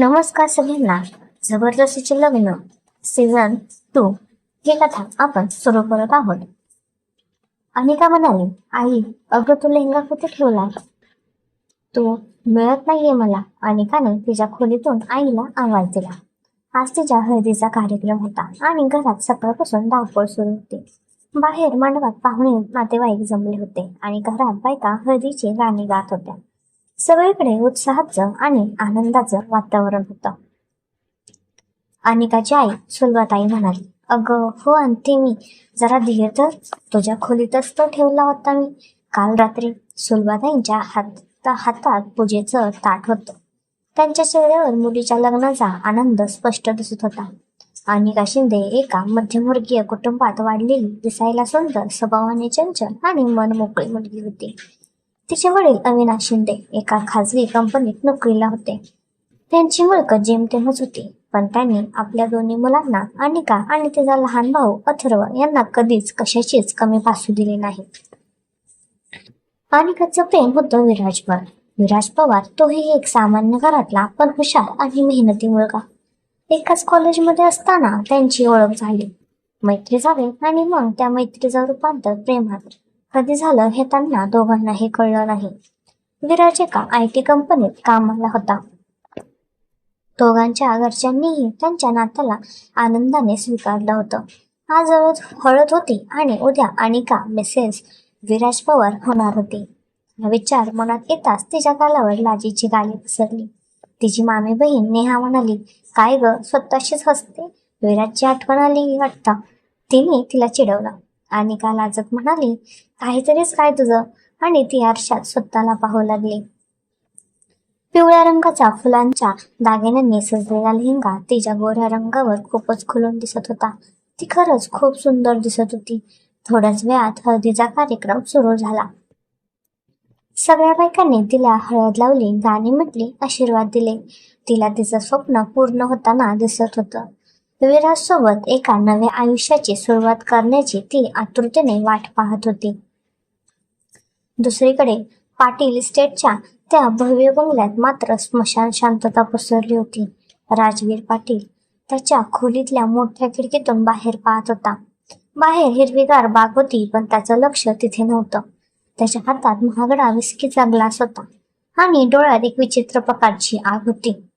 नमस्कार सगळ्यांना. जबरदस्तीचे लग्न. सीझन टू ही कथा आपण सुरू करत आहोत. अनिका म्हणाली आई अगं तू लेहंगा कुठे ठेवला तो मिळत नाहीये मला. अनिकाने तिच्या खोलीतून आईला आवाज दिला. आज तिच्या हळदीचा कार्यक्रम होता आणि घरात सकाळपासून धावपळ सुरू होती. बाहेर मंडपात पाहुणे नातेवाईक जमले होते आणि घरात बायका हळदीची गाणी गात होत्या. सगळीकडे उत्साहाचं आणि आनंदाचं वातावरण होतं. अनिकाची आई सुलभाताई म्हणाली अगं हो आणते मी जरा धीर तर तुझ्या खोलीतच तो ठेवला होता मी. काल रात्री सुलभाताईंच्या हात हातात पूजेचं ताट होतं. त्यांच्या चेहऱ्यावर मुलीच्या लग्नाचा आनंद स्पष्ट दिसत होता. अनिका शिंदे एका मध्यमवर्गीय कुटुंबात वाढलेली दिसायला सुंदर स्वभावाने चंचल आणि मन मोकळी मुलगी होती. तिचे वडील अविनाश शिंदे एका खाजगी कंपनीत नोकरीला होते. त्यांची मिळकत जेमतेमच होती पण त्यांनी आपल्या दोन्ही मुलांना अनिका आणि तिचा लहान भाऊ अथर्व यांना कधीच कशाचीच कमी भासू दिली नाही. अनिकाचं प्रेम होतं विराजवर. विराज पवार तोही एक सामान्य घरातला पण हुशार आणि मेहनती मुलगा. एकाच कॉलेजमध्ये असताना त्यांची ओळख झाली. मैत्री झाली आणि मग त्या मैत्रीचं रूपांतर प्रेमात कधी झालं हे त्यांना दोघांनाही कळलं नाही. विराज एका आय टी कंपनीत कामाला होता. दोघांच्या घरच्यांनीही त्यांच्या नात्याला आनंदाने स्वीकारलं होतं. आज हळद हळद होती आणि उद्या अनिका मिसेस विराज पवार होणार होती. हा विचार मनात येताच तिच्या गालावर लाजीची गाली पसरली. तिची मामी बहीण नेहा म्हणाली काय ग स्वतःशीच हसते? विराजची आठवण आली वाटतं. तिने तिला चिडवलं. अनिका लाजत म्हणाली काहीतरीच काय तुझं? आणि ती आरशात स्वतःला पाहू लागली. पिवळ्या रंगाच्या फुलांच्या दागिन्यांनी सजलेला लेहंगा तिच्या गोऱ्या रंगावर खूपच खुलून दिसत होता. ती खरंच खूप सुंदर दिसत होती. थोड्याच वेळात हळदीचा कार्यक्रम सुरू झाला. सगळ्या बायकांनी तिला हळद लावली गाणी म्हटली आशीर्वाद दिले. तिला तिचं स्वप्न पूर्ण होताना दिसत होतं. वीरासोबत एका नव्या आयुष्याची सुरुवात करण्याची ती आतुरतेने वाट पाहत होती. दुसरीकडे पाटील स्टेटच्या त्या भव्य बंगल्यात मात्र स्मशान शांतता पसरली होती. राजवीर पाटील त्याच्या खोलीतल्या मोठ्या खिडकीतून बाहेर पाहत होता. बाहेर हिरवीगार बाग होती पण त्याचं लक्ष तिथे नव्हतं. त्याच्या हातात महागडा विस्कीचा ग्लास होता आणि डोळ्यात एक विचित्र प्रकारची आग होती.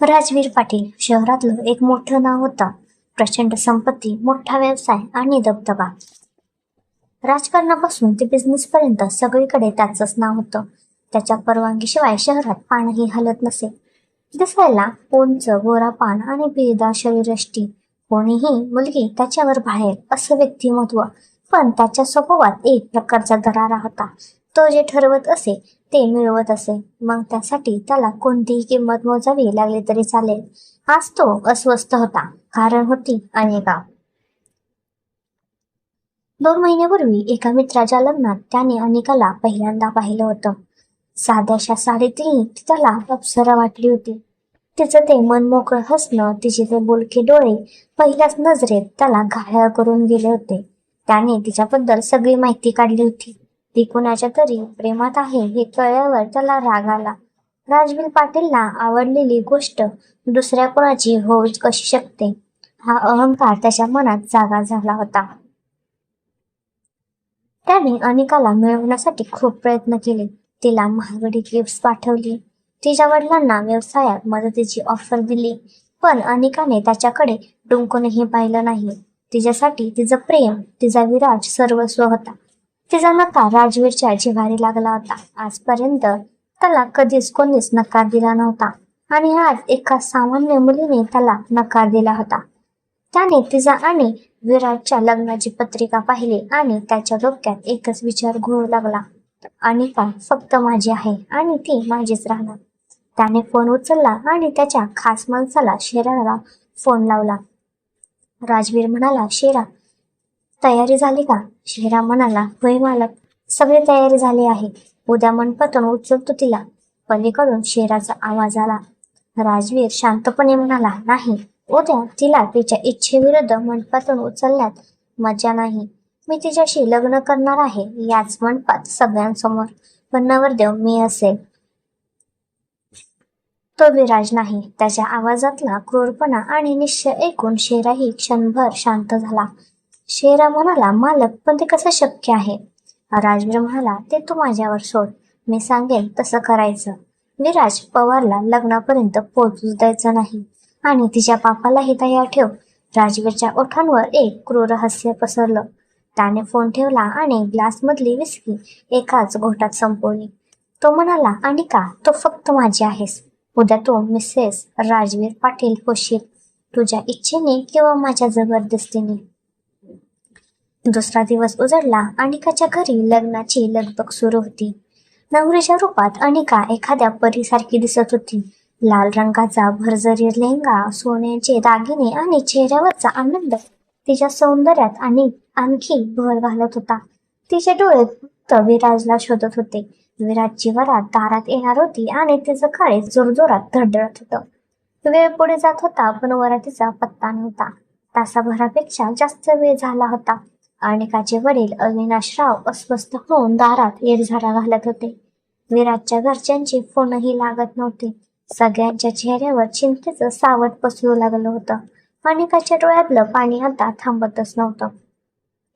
राजवीर पाटील शहरातलं एक मोठं नाव होता. प्रचंड संपत्ती मोठा व्यवसाय आणि दबदबा राजकारणापासून ते बिझनेस पर्यंत सगळीकडे त्याचंच नाव होतं. त्याच्या परवानगीशिवाय शहरात पाणीही हलत नसे. दिसायला उंच गोरा पान आणि बेदा शरीरष्टी. कोणीही मुलगी त्याच्यावर बाहेर असं व्यक्तिमत्व पण त्याच्या स्वभावात एक प्रकारचा दरारा होता. तो जे ठरवत असे ते मिळवत असे. मग त्यासाठी त्याला कोणतीही किंमत मोजावी लागली तरी चालेल. आज तो अस्वस्थ होता. कारण होती अनेका दोन महिन्यापूर्वी एका मित्राच्या लग्नात त्याने अनेकाला पहिल्यांदा पाहिलं होतं. साध्याशा साडीतही ती त्याला अप्सरा वाटली होती. तिचं ते मनमोकळं हसणं तिचे ते बोलके डोळे पहिल्याच नजरेत त्याला घायाळ करून गेले होते. त्याने तिच्याबद्दल सगळी माहिती काढली होती. ती कुणाच्या तरी प्रेमात आहे हे कळल्यावर त्याला राग आला. राजवीर पाटीलला आवडलेली गोष्ट दुसऱ्या कोणाची होऊ कशी शकते? हा अहंकार त्याच्या मनात जागा झाला होता. त्याने अनिकाला मिळवण्यासाठी खूप प्रयत्न केले. तिला महागडी गिफ्ट पाठवली. तिच्या वडिलांना व्यवसायात मदतीची ऑफर दिली. पण अनिकाने त्याच्याकडे डुंकूनही पाहिलं नाही. तिच्यासाठी तिचं प्रेम तिचा विराज सर्वस्व होता. तिचा नकार राजवीरच्या जिव्हारी लागला होता. आजपर्यंत त्याला कधीच कोणीच नकार दिला नव्हता. आणि आज एका सामान्य मुलीने त्याला नकार दिला होता. त्याने तिचा आणि विराटच्या लग्नाची पत्रिका पाहिली आणि त्याच्या डोक्यात एकच विचार घोळू लागला. अनिका फक्त माझी आहे आणि ती माझीच राहणार. त्याने फोन उचलला आणि त्याच्या खास माणसाला शेराला फोन लावला. राजवीर म्हणाला शेरा तयारी झाली का? शेरा म्हणाला होय मालक सगळी तयारी झाली आहे. उद्या मंडपातून उचलतो तिला. पलीकडून शेराचा आवाज आला. राजवीर शांतपणे म्हणाला नाही उद्या तिला तिच्या इच्छेविरुद्ध मंडपातून उचलण्यात मजा नाही. मी तिच्याशी लग्न करणार आहे याच मंडपात सगळ्यांसमोर. पण नवरदेव मी असेल. तो विराज नाही. त्याच्या आवाजातला क्रूरपणा आणि निश्चय ऐकून शेराही क्षणभर शांत झाला. शेरा म्हणाला मालक पण ते कसं शक्य आहे? राजवीर म्हणाला ते तू माझ्यावर सोड. मी सांगेन तसं करायचं. विराज पवारला लग्नापर्यंत पोहोचू द्यायचं नाही. आणि तिच्या पापालाही तयार ठेव. राजवीरच्या ओठांवर एक क्रूर हास्य पसरलं. त्याने फोन ठेवला आणि ग्लासमधली विस्की एकाच घोटात संपवली. तो म्हणाला आणि का तो फक्त माझी आहेस. उद्या तू मिसेस राजवीर पाटील होशील. तुझ्या इच्छेने किंवा माझ्या जबरदस्तीने. दुसरा दिवस उजडला अनिकाच्या घरी लग्नाची लगबग सुरू होती. नवरीच्या रूपात अनिका एखाद्या परीसारखी दिसत होती. लाल रंगाचा भरजरी लेहंगा सोन्याचे दागिने आणि चेहऱ्यावरचा आनंद तिच्या सौंदर्यात आणि आणखी भर घालत होता. तिचे डोळे फक्त विराजला शोधत होते. विराजची वरात दारात येणार होती आणि तिचं काळे जोरजोरात धडधडत होतं. वेळ पुढे जात होता पण वरातीचा पत्ता नव्हता. तासाभरापेक्षा जास्त वेळ झाला होता. अनेकाचे वडील अविनाशराव अस्वस्थ होऊन दारात येरझारा घालत होते. विराजच्या घरच्यांचे फोनही लागत नव्हते. सगळ्यांच्या चेहऱ्यावर चिंतेचं सावट पसरू लागलं होतं. अनिकाच्या डोळ्यातलं पाणी आता थांबतच नव्हतं.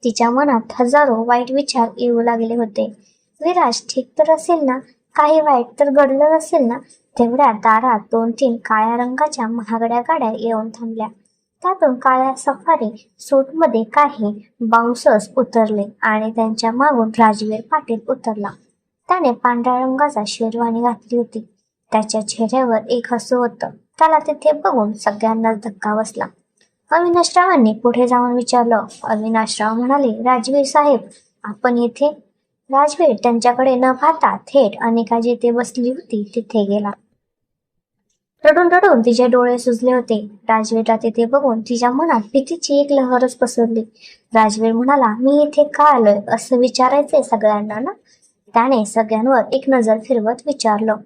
तिच्या मनात हजारो वाईट विचार येऊ लागले होते. विराज ठीक तर असेल ना? काही वाईट तर घडलं नसेल ना? तेवढ्या दारात दोन तीन काळ्या रंगाच्या महागड्या गाड्या येऊन थांबल्या. त्यातून काळ्या सफारी सूटमध्ये काही बाउन्सर्स उतरले आणि त्यांच्या मागून राजवीर पाटील उतरला. त्याने पांढऱ्या रंगाचा शेरवानी घातली होती. त्याच्या चेहऱ्यावर एक हसू होतं. त्याला तिथे बघून सगळ्यांनाच धक्का बसला. अविनाशरावांनी पुढे जाऊन विचारलं. अविनाशराव म्हणाले राजवीर साहेब आपण येथे? राजवीर त्यांच्याकडे न पाहता थेट अनेका जिथे बसली होती तिथे गेला. रडून रडून तिचे डोळे सुजले होते. राजवीरला तिथे बघून तिच्या मनात भीतीची एक लहरच पसरली. राजवीर म्हणाला मी इथे का आलोय? असं विचारायचंय सगळ्यांना ना? त्याने सगळ्यांवर एक नजर फिरवत विचारलं.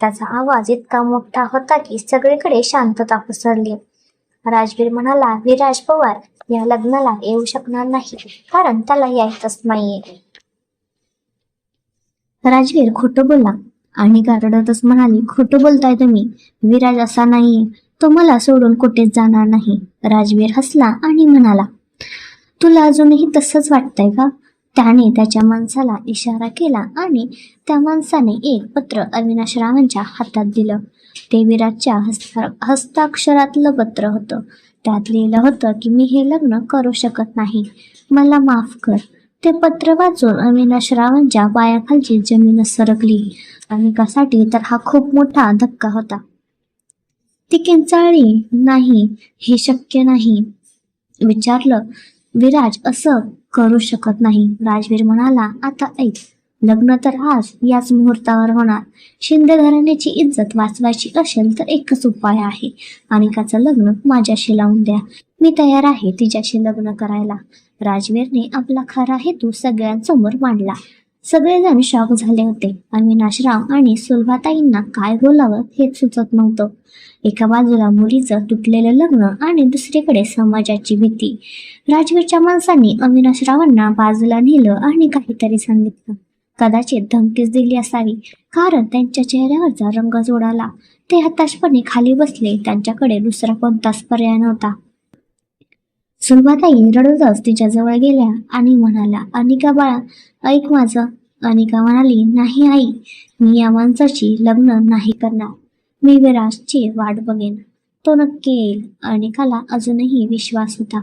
त्याचा आवाज इतका मोठा होता की सगळीकडे शांतता पसरली. राजवीर म्हणाला विराज पवार या लग्नाला येऊ शकणार नाही कारण त्याला यायचंच नाहीये. राजवीर खोटं बोलला आणि गारडतच म्हणाली खोटं बोलताय तुम्ही. विराज असा नाहीये तो मला सोडून कुठेच जाणार नाही. राजवीर हसला आणि म्हणाला तुला अजूनही तसंच वाटतंय का? त्याने त्याच्या माणसाला इशारा केला आणि त्या माणसाने एक पत्र अविनाश रावांच्या हातात दिलं. ते विराजच्या हस्ता हस्ताक्षरातलं पत्र होतं. त्यात लिहिलं होतं की मी हे लग्न करू शकत नाही. मला माफ कर. ते पत्र वाचून अविनाशरावांच्या पायाखालची जमीन सरकली. अनिकासाठी तर हा खूप मोठा धक्का होता. ती किंचाळली नाही हे शक्य नाही. विचारलं विराज असं करू शकत नाही. राजवीर म्हणाला आता ऐक लग्न तर आज याच मुहूर्तावर होणार. शिंदे घराण्याची इज्जत वाचवायची असेल तर एकच उपाय आहे. अनिकाचं लग्न माझ्याशी लावून द्या. मी तयार आहे तिच्याशी लग्न करायला. राजवीरने आपला खरा हेतू सगळ्यांसमोर मांडला. सगळेजण शॉक झाले होते. अविनाशराव आणि सुलभाताईंना काय बोलावं हेच सुचत नव्हतं. एका बाजूला मुलीचं तुटलेलं लग्न आणि दुसरीकडे समाजाची भीती. राजवीरच्या माणसांनी अविनाशरावांना बाजूला नेलं आणि काहीतरी सांगितलं. कदाचित धमकीच दिली असावी कारण त्यांच्या चेहऱ्यावरचा रंग जोडाला. ते हताशपणे खाली बसले त्यांच्याकडे दुसरा कोणताच पर्याय नव्हता. सुलभाताई रडतच तिच्या जवळ गेल्या आणि म्हणाला अनिका बाळा ऐक माझं. अनिका म्हणाली नाही आई मी या माणसाशी लग्न नाही करणार. मी विराजची वाट बघेन. तो नक्की येईल. अनिकाला अजूनही विश्वास होता.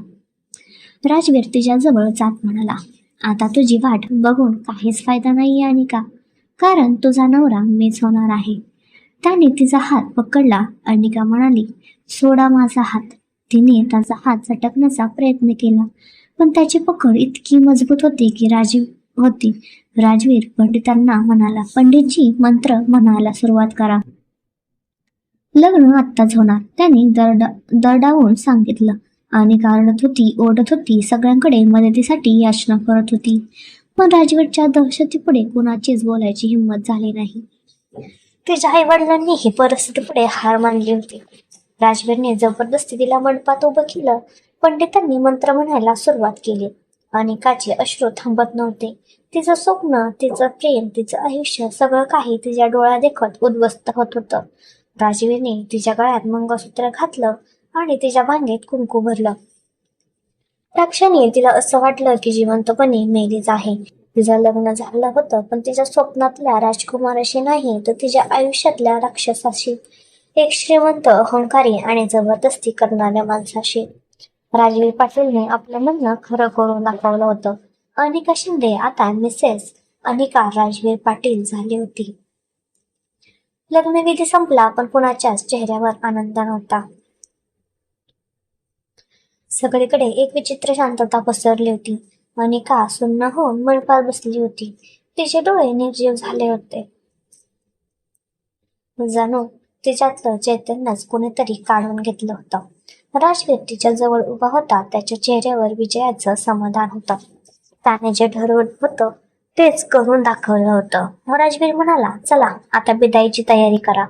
राजवीर तिच्याजवळ जात म्हणाला आता तुझी वाट बघून काहीच फायदा नाही अनिका. कारण तुझा नवरा मीच होणार आहे. त्याने तिचा हात पकडला. अनिका म्हणाली सोडा माझा हात. तिने त्याचा हात झटकण्याचा प्रयत्न केला. पण त्याची पकड इतकी मजबूत होती की राजीव होती. राजवीर पंडितांना म्हणाला पंडितजी मंत्र म्हणायला सुरुवात करा. लग्न आत्ताच होणार त्याने दरडा दरडावून सांगितलं. आणि कारणत होती ओढत होती सगळ्यांकडे मदतीसाठी याचना करत होती. पण राजवीरच्या दहशतीपुढे कुणाचीच बोलायची हिंमत झाली नाही. तिच्या आई वडिलांनी ही परिस्थितीपुढे हार मानली होती. राजवीरने जबरदस्ती तिला मंडपात उभं केलं. पंडितांनी मंत्र म्हणायला सुरुवात केली. अनेकाचे अश्रू थांबत नव्हते. तिचं स्वप्न तिचं प्रेम तिचं आयुष्य सगळं काही तिच्या डोळ्या देखत उद्ध्वस्त होत होतं. राजवीरने तिच्या गळ्यात मंगळसूत्र घातलं आणि तिच्या भांगेत कुंकू भरलं. त्या क्षणी तिला असं वाटलं की जिवंतपणे मेलीच आहे. तिचं लग्न झालं होतं पण तिच्या स्वप्नातल्या राजकुमाराशी नाही तर तिच्या आयुष्यातल्या राक्षसाशी. एक श्रीमंत अहंकारी आणि जबरदस्ती करणाऱ्या माणसाशी राजवीर पाटीलने आपलं म्हणणं खरं करून दाखवलं होतं. अनिका शिंदे आता मिसेस अनिका राजवीर पाटील झाली होती. लग्नविधी संपला पण कुणाच्याच चेहऱ्यावर आनंद नव्हता. सगळीकडे एक विचित्र शांतता पसरली होती. अनिका सुन्न होऊन मणपात बसली होती. तिचे डोळे निर्जीव झाले होते. जाणू तिच्यातलं चैतन्यच कोणीतरी काढून घेतलं होतं. राजवीर तिच्या जवळ उभा होता त्याच्या चेहऱ्यावर विजयाचं समाधान होतं. त्याने जे ठरवलं होतं तेच करून दाखवलं होतं. राजवीर म्हणाला चला आता बिदाईची तयारी करा.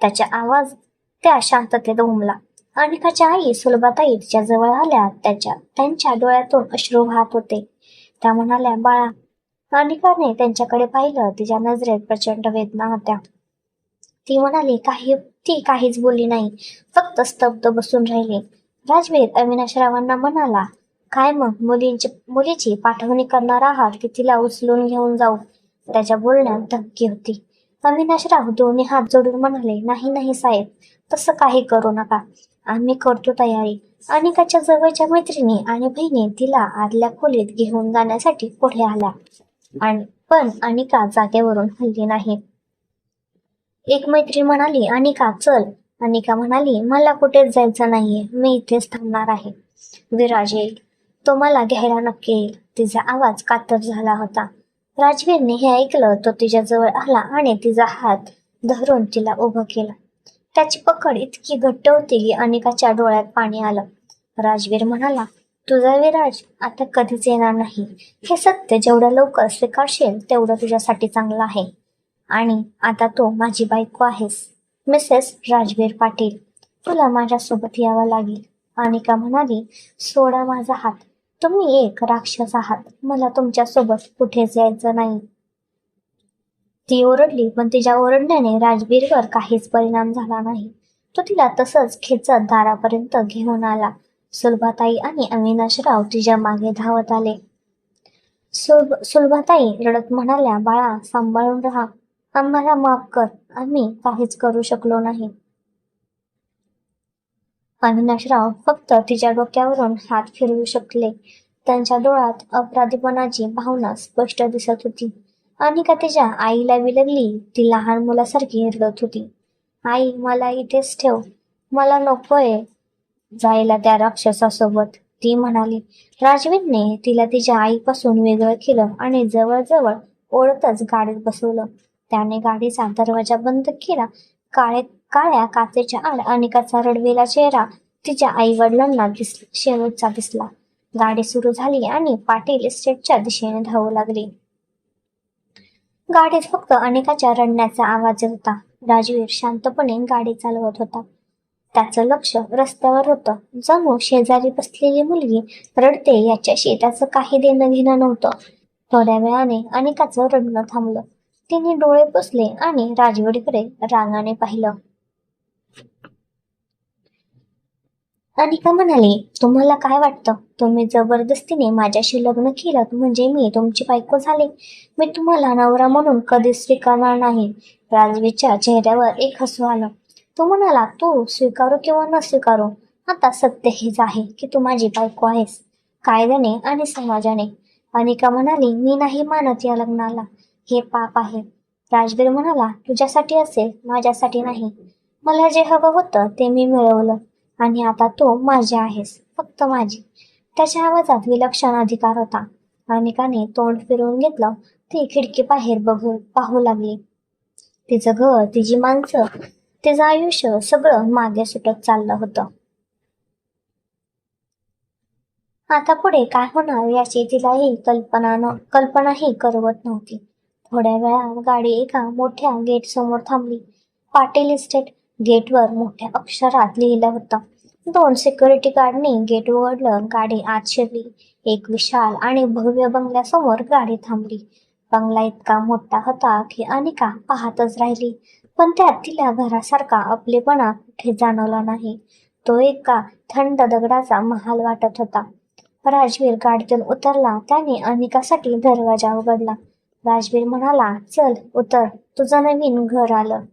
त्याचा आवाज त्या शांततेत उमला. अनिकाच्या आई सुलभाताई तिच्या जवळ आल्या त्याच्या त्यांच्या डोळ्यातून अश्रू वाहत होते. त्या म्हणाल्या बाळा अनिकाने त्यांच्याकडे पाहिलं तिच्या नजरेत प्रचंड वेदना होत्या. ती म्हणाली काही ती काहीच बोलली नाही. फक्त स्तब्ध बसून राहिले. राजवीर अविनाशरावांना म्हणाला काय मग मुलींची मुलीची पाठवणी करणार आहात की तिला उचलून घेऊन जाऊ? त्याच्या बोलण्यात धक्की होती. अविनाशराव दोन्ही हात जोडून म्हणाले नाही नाही साहेब तसं काही करू नका. आम्ही करतो तयारी. अनिकाच्या जवळच्या मैत्रिणी आणि बहिणी तिला आदल्या खोलीत घेऊन जाण्यासाठी पुढे आल्या. आणि पण अनिका जागेवरून हल्ली नाही. एक मैत्रीण म्हणाली अनिका चल. अनिका म्हणाली मला कुठेच जायचं नाहीये. मी इथेच थांबणार आहे. विराज येईल. तो मला घ्यायला नक्की येईल. तिचा आवाज कातर झाला होता. राजवीरने हे ऐकलं तो तिच्या जवळ आला आणि तिचा हात धरून तिला उभं केलं. त्याची पकड इतकी घट्ट होती की अनिकाच्या डोळ्यात पाणी आलं. राजवीर म्हणाला तुझा विराज आता कधीच येणार नाही. हे सत्य जेवढं लवकर स्वीकारशील तेवढं तुझ्यासाठी चांगलं आहे. आणि आता तो माझी बायको आहेस. मिसेस राजवीर पाटील तुला माझ्यासोबत यावं लागेल. अनिका म्हणाली सोडा माझा हात. तुम्ही एक राक्षस आहात. मला तुमच्यासोबत कुठेच यायचं नाही. ती ओरडली पण तिच्या ओरडण्याने राजवीरवर काहीच परिणाम झाला नाही. तो तिला तसंच खेचत दारापर्यंत घेऊन आला. सुलभाताई आणि अविनाशराव तिच्यामागे धावत आले. सुलभ सुलभाताई रडत म्हणाल्या बाळा सांभाळून राहा. आम्हाला माफ कर आम्ही काहीच करू शकलो नाही. अविनाशराव फक्त तिच्या डोक्यावरून हात फिरवू शकले. त्यांच्या डोळ्यात अपराधीपणाची भावना स्पष्ट दिसत होती अनिका तिच्या आईला विलगली ती लहान मुलासारखी रडत होती. आई मला इथेच ठेव. मला नकोय जायला त्या राक्षसासोबत ती म्हणाली. राजवीरने तिला तिच्या आईपासून वेगळं केलं आणि जवळजवळ ओढतच गाडीत बसवलं. त्याने गाडीचा दरवाजा बंद केला. काळे काळ्या काचेच्या आड अनिकाचा रडवेला चेहरा तिच्या आई वडिलांना दिसला शेवटचा दिसला. गाडी सुरू झाली आणि पाटील इस्टेटच्या दिशेने धावू लागली. गाडीत फक्त अनेकाच्या रडण्याचा आवाज होता. राजवीर शांतपणे गाडी चालवत होता. त्याचं लक्ष रस्त्यावर होतं. जणू शेजारी बसलेली मुलगी रडते याच्याशी त्याचं काही देणं घेणं नव्हतं. थोड्या वेळाने अनेकाचं रडणं थांबलं. तिने डोळे पुसले आणि राजवडीकडे रागाने पाहिलं. अनिका म्हणाली तुम्हाला काय वाटतं? तुम्ही जबरदस्तीने माझ्याशी लग्न केलं म्हणजे मी तुमची बायको झाले. मी तुम्हाला नवरा म्हणून कधीच स्वीकारणार नाही. राजवीच्या चेहऱ्यावर एक हसू आलं. तो म्हणाला तू स्वीकारू किंवा न स्वीकारू आता सत्य हेच आहे की तू माझी बायको आहेस कायद्याने आणि समाजाने. अनिका म्हणाली मी नाही मानत या लग्नाला. हे पाप आहे. राजवीर म्हणाला तुझ्यासाठी असेल माझ्यासाठी नाही. मला जे हवं होतं ते मी मिळवलं आणि आता तू माझी आहेस फक्त माझी. त्याच्या आवाजात विलक्षण अधिकार होता. अनेकाने तोंड फिरवून घेतलं ती खिडकी बाहेर बघू पाहू लागली. तिचं घर तिची माणसं तिचं आयुष्य सगळं मागे सुटत चाललं होतं. आता पुढे काय होणार याची तिलाही कल्पना न कल्पनाही करवत नव्हती. थोड्या वेळा गाडी एका मोठ्या गेट समोर थांबली. पाटील इस्टेट गेटवर मोठ्या अक्षरात लिहिलं होतं. दोन सिक्युरिटी गार्डनी गेट उघडलं गाडी आत शिरली. एक विशाल आणि भव्य बंगल्यासमोर गाडी थांबली. बंगला इतका मोठा होता की अनिका पाहतच राहिली. पण त्यात तिला घरासारखा आपलेपणा कुठे जाणवला नाही. तो एका थंड दगडाचा महाल वाटत होता. राजवीर गाडीतून उतरला त्याने अनिकासाठी दरवाजा उघडला. राजवीर म्हणाला चल उतर. तुझं नवीन घर आलं.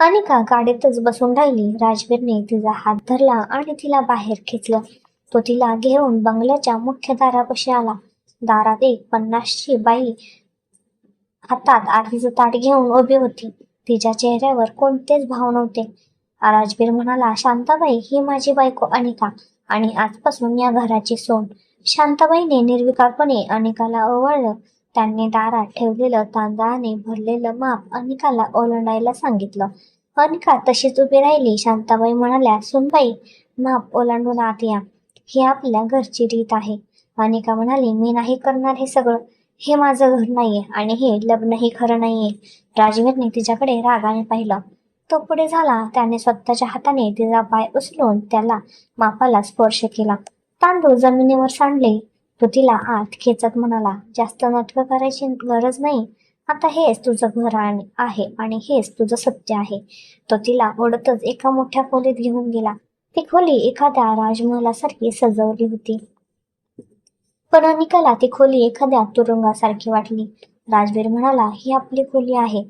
अनिका गाडीतच बसून राहिली. राजवीरने तिचा हात धरला आणि तिला बाहेर खेचलं. तो तिला घेऊन बंगल्याच्या मुख्य दारापाशी आला. दारात एक पन्नासची बाई हातात आरतीचं ताट घेऊन उभी होती. तिच्या चेहऱ्यावर कोणतेच भाव नव्हते. राजवीर म्हणाला शांताबाई ही माझी बायको अनिका आणि आजपासून या घराची सोन. शांताबाईने निर्विकारपणे अनिकाला ओवाळलं. त्यांनी दारात ठेवलेलं तांदळाने भरलेलं माप अनिकाला ओलांडायला सांगितलं. अनिका तशीच उभी राहिली. शांताबाई म्हणाल्या सुनबाई माप ओलांडून आत या. ही आपल्या घरची रीत आहे. अनिका म्हणाली मी नाही करणार हे सगळं. हे माझं घर नाहीये आणि हे लग्नही खरं नाहीये. राजवीरने तिच्याकडे रागाने पाहिलं. तो पुढे झाला. त्याने स्वतःच्या हाताने तिचा पाय उचलून त्याला मापाला स्पर्श केला. तांदूळ जमिनीवर सांडले. तो तिला आत खेचत म्हणाला जास्त नाटकं करायची गरज नाही. आता हेच तुझं घर आणि- आहे आणि हेच तुझं सत्य आहे. तो तिला ओढतच एका मोठ्या खोलीत घेऊन गेला. ती खोली एखाद्या राजमहलासारखी सजवली होती. पण अनिकाला ती खोली एखाद्या तुरुंगासारखी वाटली. राजवीर म्हणाला ही आपली खोली आहे.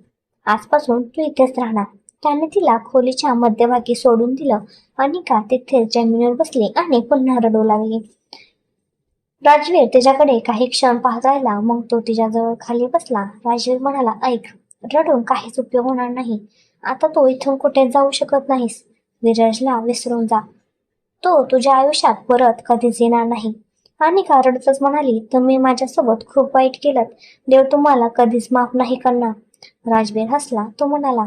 आजपासून तू इथेच राहणार. त्याने तिला खोलीच्या मध्यभागी सोडून दिलं. अनिका तिथे जमिनीवर बसली आणि पुन्हा रडू लागली. राजवीर तिच्याकडे काही क्षण पाहत राहिला मग तो तिच्याजवळ खाली बसला. राजवीर म्हणाला ऐक रडून काहीच उपयोग होणार नाही. आता तू इथून कुठे जाऊ शकत नाहीस. विरजला विसरून जा. तो तुझ्या आयुष्यात परत कधीच येणार नाही. आणि रडतच म्हणाली तुम्ही माझ्यासोबत खूप वाईट केलं देव तुम्हाला कधीच माफ नाही करणार. राजवीर हसला. तो म्हणाला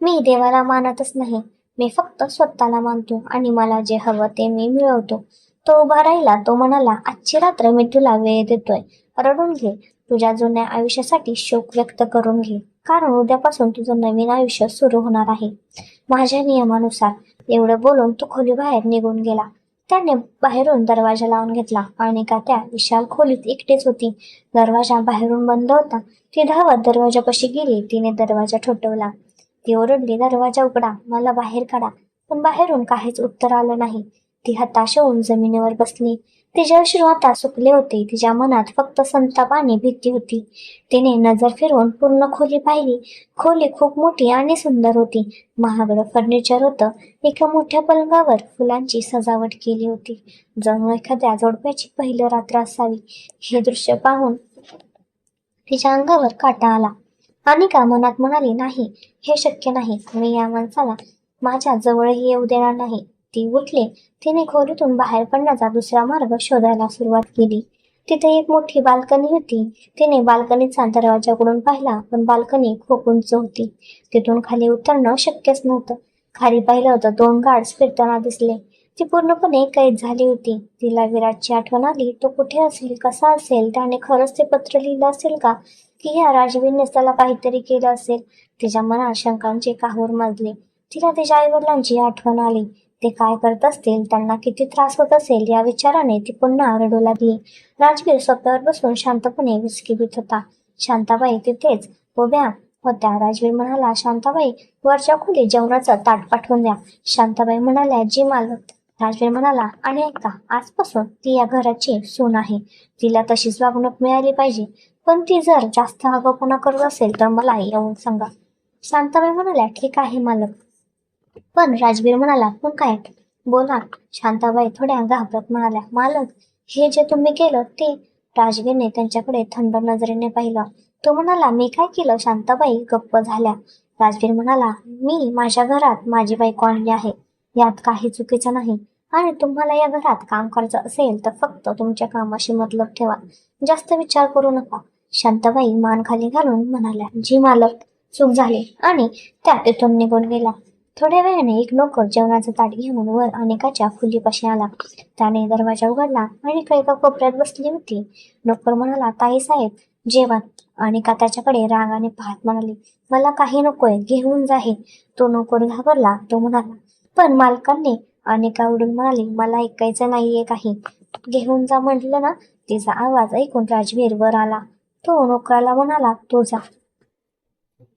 मी देवाला मानतच नाही. मी फक्त स्वतःला मानतो आणि मला जे हवं ते मी मिळवतो. तो उभा राहिला तो म्हणाला आजची रात्र मी तुला वेळ देतोय. रडून घे. तुझ्या जुन्या आयुष्यासाठी शोक व्यक्त करून घे. कारण उद्यापासून तुझं नवीन आयुष्य सुरू होणार आहे. माझ्या नियमानुसार एवढं बोलून तो खोली बाहेर निघून गेला. त्याने बाहेरून दरवाजा लावून घेतला आणि का त्या विशाल खोलीत एकटीच होती. दरवाजा बाहेरून बंद होता. ती धावत दरवाजापाशी गेली. तिने दरवाजा ठोठवला. ती ओरडली दरवाजा उघडा मला बाहेर काढा. पण बाहेरून काहीच उत्तर आलं नाही. ती हताश होऊन जमिनीवर बसली. तिचे अश्रू आता सुकले होते तिच्या मनात फक्त संताप आणि भीती होती तिने नजर फिरवून पूर्ण खोली पाहिली. खोली खूप मोठी आणि सुंदर होती. महागडं फर्निचर होतं. एका मोठ्या पलंगावर फुलांची सजावट केली होती. जणू एखाद्या जोडप्याची पहिली रात्र असावी. हे दृश्य पाहून तिच्या अंगावर काटा आला. अनिका मनात म्हणाली नाही हे शक्य नाही. मी या माणसाला माझ्या जवळही येऊ देणार नाही. ती उठली. तिने खोलीतून बाहेर पडण्याचा दुसरा मार्ग शोधायला सुरुवात केली. तिथे एक मोठी बाल्कनी होती. तिने बाल्कनीचा दरवाजा उघडून पाहिला पण बाल्कनी खूप उंच होती. तिथून खाली उतरणं शक्यच नव्हतं. खाली पाहिलं होतं दोन गार्ड्स फिरताना दिसले. ती पूर्णपणे कैद झाली होती. तिला विराटची आठवण आली तो कुठे असेल? कसा असेल? त्याने खरंच ते पत्र लिहिलं असेल का? की ह्या राजवीरनेच त्याला काहीतरी केलं असेल. तिच्या मनात शंकांचे काहूर माजले. तिला तिच्या आईवडिलांची आठवण आली. ते काय करत असतील त्यांना किती त्रास होत असेल या विचाराने ती पुन्हा रडू लागली. राजवीर सोप्यावर बसून शांतपणे विस्की पित होता. शांताबाई तिथेच उभ्या होत्या. राजवीर म्हणाला शांताबाई वरच्या खोली जेवणाचं ताट पाठवून द्या. शांताबाई म्हणाल्या जी मालक. राजवीर म्हणाला आणि ऐका आजपासून ती या घराची सून आहे. तिला तशीच वागणूक मिळाली पाहिजे. पण ती जर जास्त आगाऊपणा करत असेल तर मला येऊन सांगा. शांताबाई म्हणाल्या ठीक आहे मालक. पण राजवीर म्हणाला पण काय? बोला शांताबाई थोड्या घाबरत म्हणाल्या मालक हे जे तुम्ही केलं ते राजवीरने त्यांच्याकडे थंड नजरेने पाहिलं. तो म्हणाला मी काय केलं? शांताबाई गप्प झाल्या. राजवीर म्हणाला मी माझ्या घरात माझी बायको आणली आहे. यात काही चुकीचं नाही. आणि तुम्हाला या घरात काम करायचं असेल तर फक्त तुमच्या कामाशी मतलब ठेवा. जास्त विचार करू नका. शांताबाई मान खाली घालून म्हणाल्या जी मालक चूक झाली. आणि त्या तिथून निघून गेला. थोड्या वेळाने एक नोकर जेवणाचा ताट घेऊन वर अनेकाच्या खुलीपाशी आला. त्याने दरवाजा उघडला आणि एका कोपऱ्यात बसली होती. नोकर म्हणाला ताई साहेब जेवण. अनेका त्याच्याकडे रागाने पाहत म्हणाली मला काही नकोय घेऊन जा हे. तो नोकर घाबरला तो म्हणाला पण मालकांनी अनेका उडून म्हणाली मला ऐकायचं नाहीये काही. घेऊन जा म्हटलं ना? तिचा आवाज ऐकून राजवीर वर आला. तो नोकराला म्हणाला तो जा.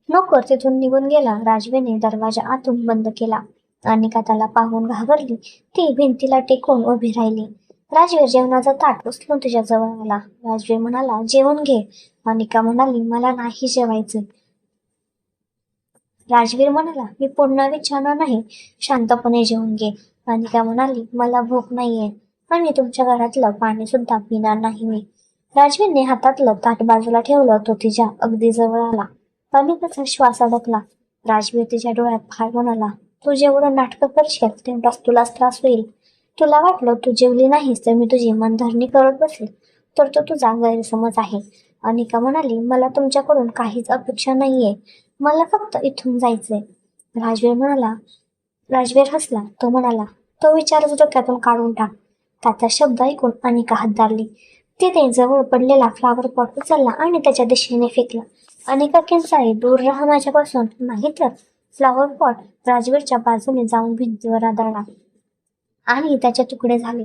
नोकर तिथून निघून गेला. राजवीरने दरवाजा आतून बंद केला. अनिका त्याला पाहून घाबरली. ती भिंतीला टेकून उभी राहिली. राजवीर जेवणाचा ताट उचलून तिच्या जवळ आला. राजवीर म्हणाला जेवण घे. अनिका म्हणाली मला नाही जेवायचं राजवीर म्हणाला मी पुन्हा विचारणार नाही. शांतपणे जेवून घे. अनिका म्हणाली मला भूक नाहीये. आणि तुमच्या घरातलं पाणी सुद्धा पिणार नाही मी. राजवीरने हातातलं ताट बाजूला ठेवलं तो तिच्या अगदी जवळ आला. अनिकाचा श्वास अडकला. राजवीर तिच्या डोळ्यात फार म्हणाला तू जेवढं नाटकं करशील तेवढाच तुलाच त्रास होईल. तुला वाटलं तू जेवली नाहीस तर मी तुझी मनधरणी करत बसेल तर तो तुझा गैरसमज आहे. अनिका म्हणाली मला तुमच्याकडून काहीच अपेक्षा नाहीये. मला फक्त इथून जायचंय. राजवीर म्हणाला राजवीर हसला. तो म्हणाला तो विचारच डोक्यातून काढून टाक. त्याचा शब्द ऐकून अनिका हात तिथे जवळ पडलेला फ्लावर पॉट उचलला आणि त्याच्या दिशेने फेकला. अनेका किंचाळी दूर राहा माझ्यापासून नाही तर फ्लॉवर पॉट राजवीरच्या बाजूने जाऊन भिंतीवर आदळला. आणि त्याचे तुकडे झाले.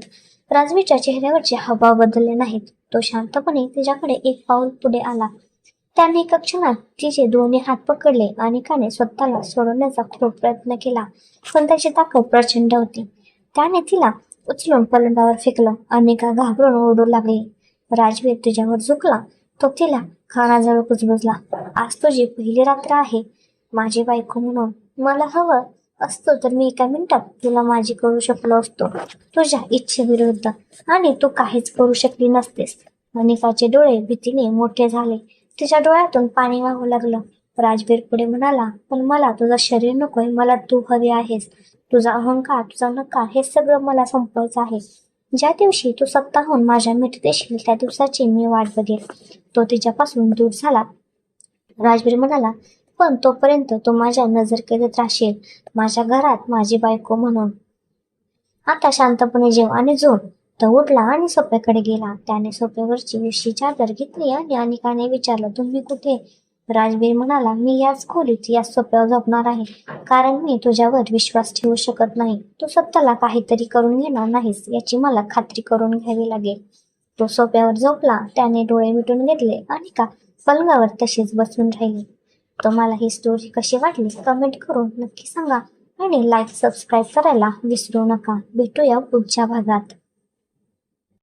राजवीरच्या चेहऱ्यावरचे हवा बदलले नाहीत. तो शांतपणे तिच्याकडे एक पाऊल पुढे आला. त्याने एका क्षणात तिचे दोन्ही हात पकडले अनेकाने स्वतःला सोडवण्याचा खूप प्रयत्न केला पण त्याची ताकद प्रचंड होती. त्याने तिला उचलून पलंगावर फेकलं. अनेका घाबरून ओरडू लागली. राजवीर तुझ्यावर झुकला. तो तिला खानाजवळ कुजबुजला आज तुझी पहिली रात्र आहे. माझी बायको म्हणून मला हवं असतो तर मी एका मिनिटात तुला माझी करू शकलो असतो. तुझ्या इच्छेविरुद्ध. आणि तू काहीच करू शकली नसतेस. मनिकाचे डोळे भीतीने मोठे झाले. तिच्या डोळ्यातून पाणी वाहू लागलं. राजवीर पुढे म्हणाला पण मला तुझं शरीर नकोय. मला तू हवी आहेस. तुझा अहंकार तुझा नकार हे सगळं मला संपवायचं आहे. ज्या दिवशी तू सत्ताहून माझ्या मिठीत येशील त्या दिवसाची मी वाट बघेल तो तिच्यापासून दूर झाला. राजवीर म्हणाला पण तोपर्यंत तू माझ्या नजरकेलीत राहशील. माझ्या घरात माझी बायको म्हणून. आता शांतपणे जेव आणि झोप. तो उठला आणि सोप्याकडे गेला. त्याने सोप्यावरची विशी चादर घेतली आणि अनिकाने विचारलं तुम्ही कुठे? राजवीर म्हणाला मी याच खोलीत याच सोप्यावर झोपणार आहे. कारण मी तुझ्यावर विश्वास ठेवू शकत नाही. तू स्वतःला काहीतरी करून घेणार नाहीस याची मला खात्री करून घ्यावी लागेल. तो सोप्यावर झोपला त्याने डोळे मिटून घेतले आणि का पलंगावर तशीच बसून राहिली. तुम्हाला ही स्टोरी कशी वाटली कमेंट करून नक्की सांगा आणि लाईक सबस्क्राईब करायला विसरू नका. भेटूया पुढच्या भागात.